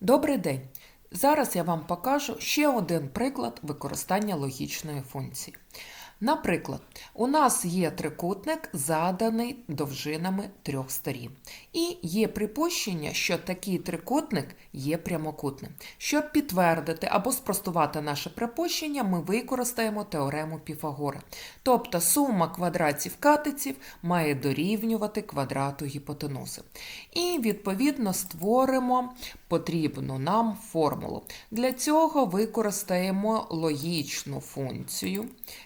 Добрий день! Зараз я вам покажу ще один приклад використання логічної функції. Наприклад, у нас є трикутник, заданий довжинами трьох сторін. І є припущення, що такий трикутник є прямокутним. Щоб підтвердити або спростувати наше припущення, ми використаємо теорему Піфагора. Тобто сума квадратів катетів має дорівнювати квадрату гіпотенузи. І, відповідно, створимо потрібну нам формулу. Для цього використаємо логічну функцію,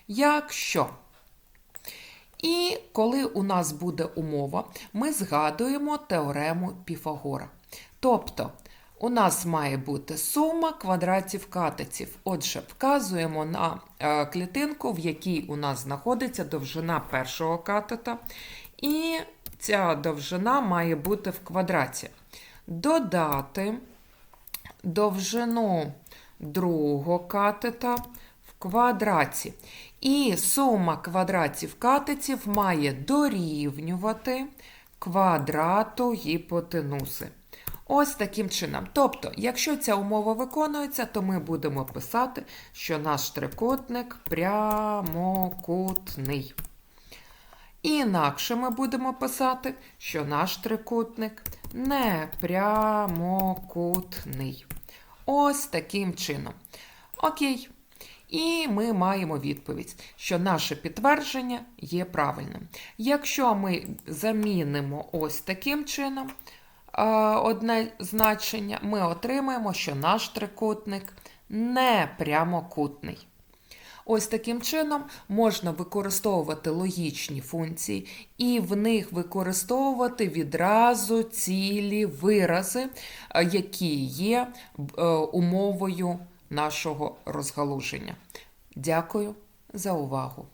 якщо. І коли у нас буде умова, ми згадуємо теорему Піфагора. Тобто, у нас має бути сума квадратів катетів. Отже, вказуємо на е, клітинку, в якій у нас знаходиться довжина першого катета, і ця довжина має бути в квадраті. Додати довжину другого катета квадраті. І сума квадратів катетів має дорівнювати квадрату гіпотенузи. Ось таким чином. Тобто, якщо ця умова виконується, то ми будемо писати, що наш трикутник прямокутний. Інакше ми будемо писати, що наш трикутник непрямокутний. Ось таким чином. Окей. І ми маємо відповідь, що наше підтвердження є правильним. Якщо ми замінимо ось таким чином е, одне значення, ми отримаємо, що наш трикутник не прямокутний. Ось таким чином можна використовувати логічні функції і в них використовувати відразу цілі вирази, е, які є е, умовою нашого розгалуження. Дякую за увагу!